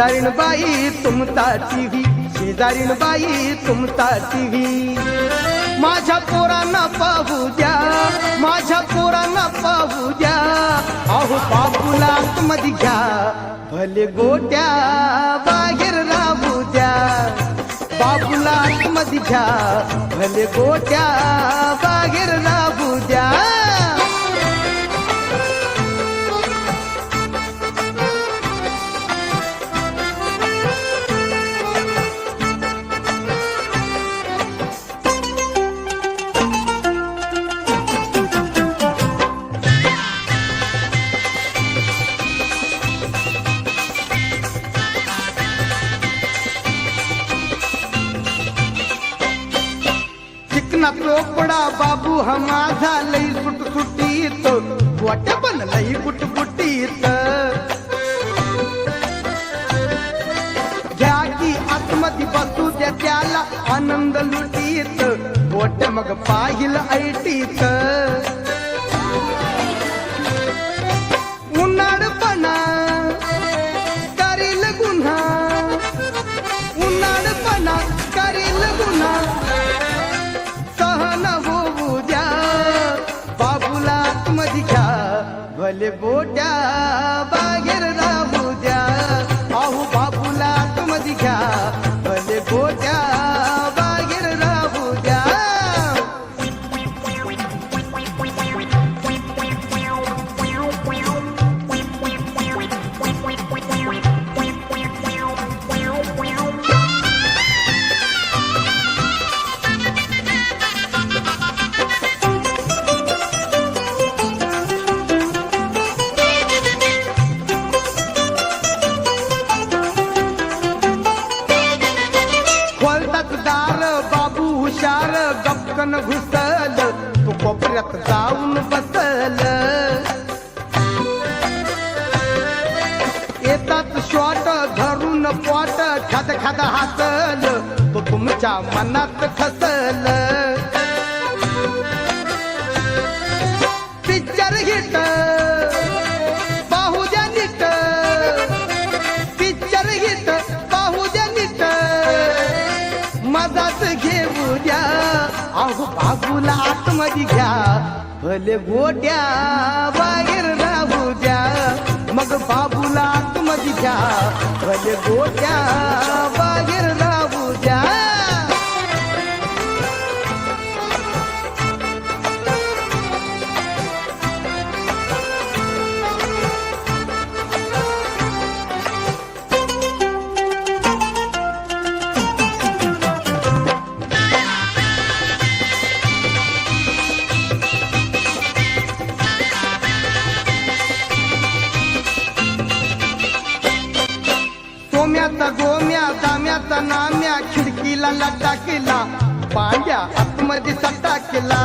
शेजारीन बाई तुमता टीव्ही शेजारीन बाई तुमता टीव्ही माझ्या पोरांना पाहू द्या माझ्या पोरांना पाहू द्या. अहो बाबूला आतमध्ये घ्या भले गोट्या बाहेर राहू द्या. बाबूला आतमध्ये घ्या भले गोट्या बाहेर चोपडा बाबू हा माझा लई सुट सुटीत वाट्या पण लई कुट घ्या की आतमध्ये बसू द्या त्याला आनंद लुटीत. बोट मग पाहिल ऐटीत. भले बोट्या सरदार बाबू हुशार गपकन घुसल तू कोपऱ्यात जाऊन बसल. येतात शॉट धरून पॉट खाद खाद हासल तो तुमच्या मनात खसल. अहो बाबूला आतमध्ये घ्या. भले गोट्या बाहेर राहू द्या. मग बाबूला आतमध्ये घ्या. भले गोट्या बाहेर राहू सोम्याचा गोम्या जाम्याचा नाम्या खिडकीला लटा केला पांड्या आतमध्ये सट्टा केला.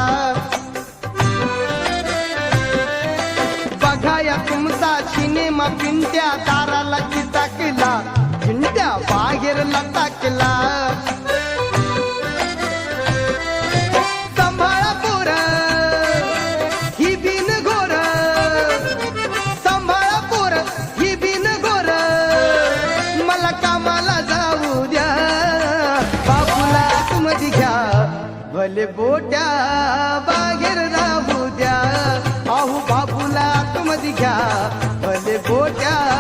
बघाया तुमचा सिनेमा पिंट्या दाराला किता केला पिंट्या बाहेर लटा केला. कामाला जाऊ द्या. बापूला आतमध्ये घ्या. भले बोट्या बाहेर राहू द्या. अहो बापूला आतमध्ये घ्या. भले बोट्या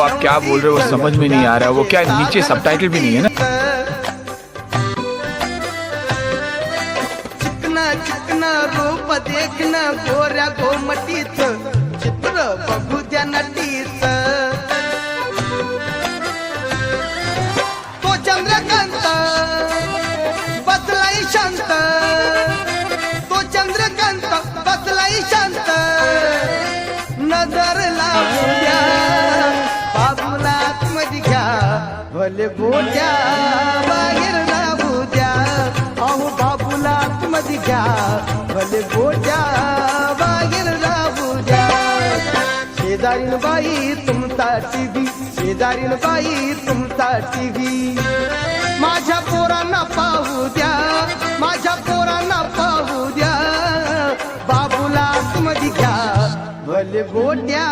आप क्या बोल रहे हो, वो समझ में नहीं आ रहा, है वो क्या नीचे subtitle भी नहीं है ना? गोट्या बाहेर राहू द्या अहो बाबूला आतमध्ये घ्या. भले गोट्या बाहेर राहू द्या शेजारीन बाई तुमचा टीव्ही शेजारीन बाई तुमचा टीव्ही. माझ्या पोरांना पाहू द्या माझ्या पोरांना पाहू द्या. बाबूला आतमध्ये घ्या. भले गोट्या